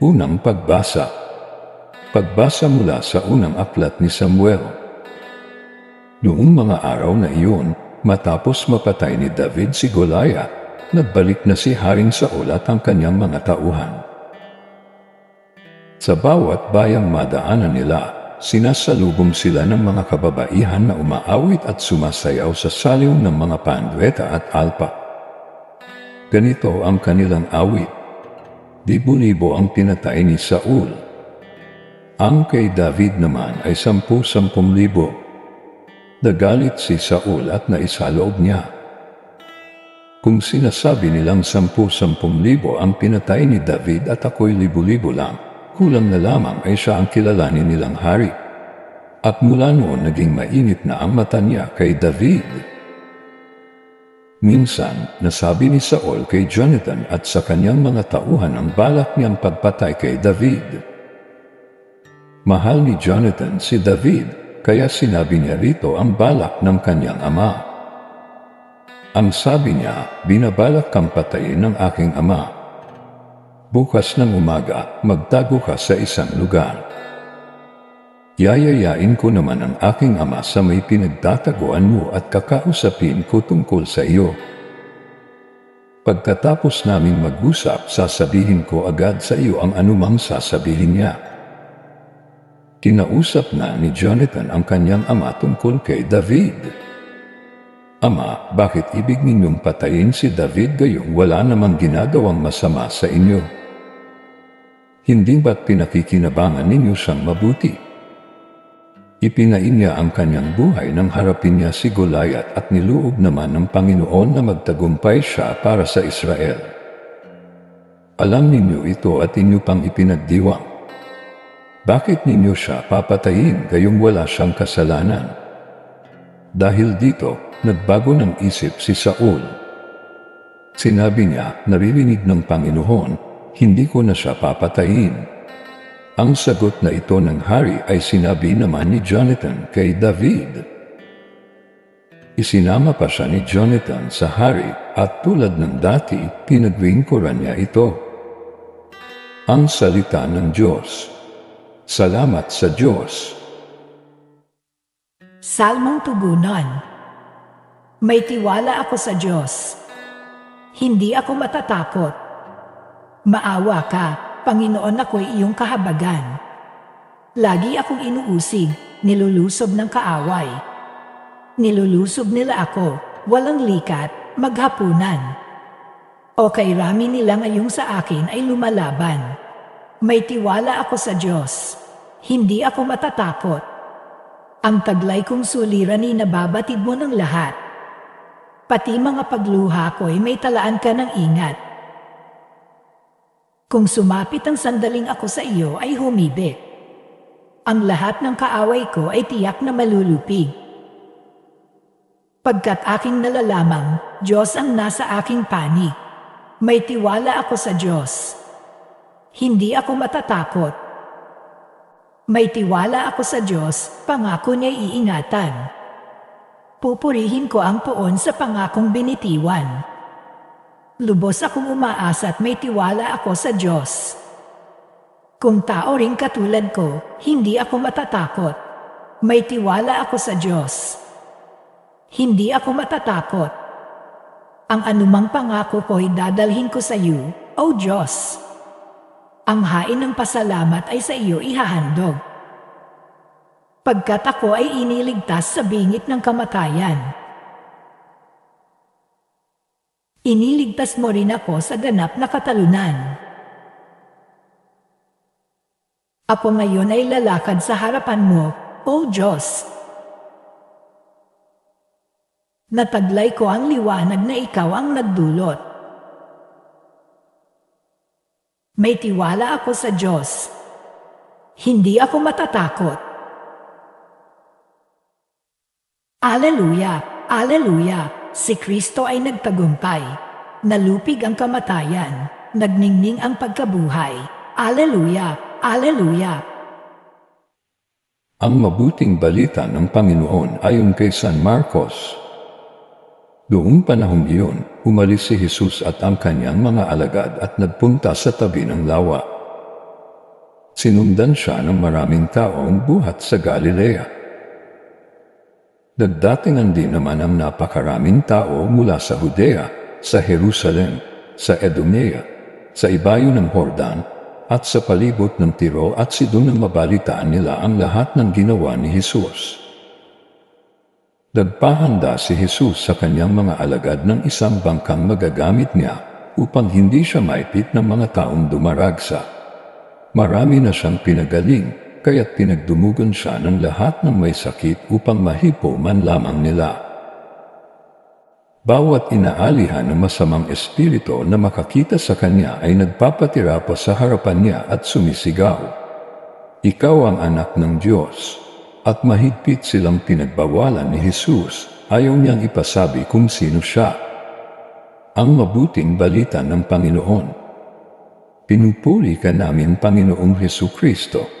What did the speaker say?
Unang pagbasa Pagbasa mula sa unang aklat ni Samuel. Noong mga araw na iyon, matapos mapatay ni David si Goliath, nagbalik na si Haring Saul at ang kanyang mga tauhan. Sa bawat bayang madaanan nila, sinasalubong sila ng mga kababaihan na umaawit at sumasayaw sa saliw ng mga pandweta at alpa. Ganito ang kanilang awit. Libo-libo ang pinatay ni Saul. Ang kay David naman ay sampu-sampung libo. Nagalit si Saul at naisaloob niya. Kung sinasabi nilang sampu-sampung libo ang pinatay ni David at ako'y libo-libo lang, kulang na lamang ay siya ang kilalanin nilang hari. At mula noon naging mainit na ang mata niya kay David. Minsan, nasabi ni Saul kay Jonathan at sa kanyang mga tauhan ang balak niyang pagpatay kay David. Mahal ni Jonathan si David, kaya sinabi niya rito ang balak ng kanyang ama. Ang sabi niya, binabalak kang patayin ng aking ama Bukas ng umaga, magtago ka sa isang lugar. Yayayain ko naman ang aking ama sa may pinagtataguan mo at kakausapin ko tungkol sa iyo. Pagkatapos naming mag-usap, sasabihin ko agad sa iyo ang anumang sasabihin niya. Kinausap na ni Jonathan ang kanyang ama tungkol kay David. Ama, bakit ibig ninyong patayin si David gayong wala namang ginagawang masama sa inyo? Hindi ba't pinakikinabangan ninyo siyang mabuti? Ipinain niya ang kanyang buhay nang harapin niya si Goliath at niluog naman ng Panginoon na magtagumpay siya para sa Israel. Alam ninyo ito at inyo pang ipinagdiwang. Bakit ninyo siya papatayin gayong wala siyang kasalanan? Dahil dito, nagbago ng isip si Saul. Sinabi niya, naririnig ng Panginoon, hindi ko na siya papatayin. Ang sagot na ito ng hari ay sinabi naman ni Jonathan kay David. Isinama pa siya ni Jonathan sa hari at tulad ng dati, pinagwingkuran niya ito. Ang salita ng Diyos. Salamat sa Diyos. Salmong Tugunan May tiwala ako sa Diyos. Hindi ako matatakot. Maawa ka, Panginoon ako'y iyong kahabagan. Lagi akong inuusig, nilulusob ng kaaway. Nilulusob nila ako, walang likat, maghapunan. O kay rami nila ngayong sa akin ay lumalaban. May tiwala ako sa Diyos. Hindi ako matatakot. Ang taglay kong suliran ni nababatid mo ng lahat. Pati mga pagluha ko ay may talaan ka ng ingat. Kung sumapit ang sandaling ako sa iyo ay humibik. Ang lahat ng kaaway ko ay tiyak na malulupig. Pagkat aking nalalamang, Diyos ang nasa aking panig. May tiwala ako sa Diyos. Hindi ako matatakot. May tiwala ako sa Diyos, pangako niya iingatan. Pupurihin ko ang poon sa pangakong binitiwan. Lubos akong umaasa at may tiwala ako sa Diyos. Kung tao rin katulad ko, hindi ako matatakot. May tiwala ako sa Diyos. Hindi ako matatakot. Ang anumang pangako ko ay dadalhin ko sa iyo, O Diyos. Ang hain ng pasalamat ay sa iyo ihahandog. Pagkat ako ay iniligtas sa bingit ng kamatayan. Iniligtas mo rin ako sa ganap na katalunan. Ako ngayon ay lalakad sa harapan mo, O Diyos. Nataglay ko ang liwanag na ikaw ang nagdulot. May tiwala ako sa Diyos. Hindi ako matatakot. Aleluya! Aleluya! Si Kristo ay nagtagumpay. Nalupig ang kamatayan. Nagningning ang pagkabuhay. Aleluya! Aleluya! Ang mabuting balita ng Panginoon ayon kay San Marcos. Noong panahong iyon, umalis si Jesus at ang kanyang mga alagad at nagpunta sa tabi ng lawa. Sinundan siya ng maraming taong buhat sa Galilea. Nagdatingan din naman ang napakaraming tao mula sa Judea, sa Jerusalem, sa Edumea, sa ibayo ng Hordan, at sa palibot ng Tiro at Sidon nang mabalitaan nila ang lahat ng ginawa ni Jesus. Nagpahanda si Jesus sa kanyang mga alagad ng isang bangkang magagamit niya upang hindi siya maipit ng mga taong dumaragsa. Marami na siyang pinagaling, kaya't pinagdumugan siya ng lahat ng may sakit upang mahipo man lamang nila. Bawat inaalihan ng masamang espiritu na makakita sa kanya ay nagpapatira pa sa harapan niya at sumisigaw. Ikaw ang anak ng Diyos. At mahigpit silang pinagbawalan ni Jesus, ayaw niyang ipasabi kung sino siya. Ang mabuting balita ng Panginoon. Pinupuri ka namin Panginoong Heso Kristo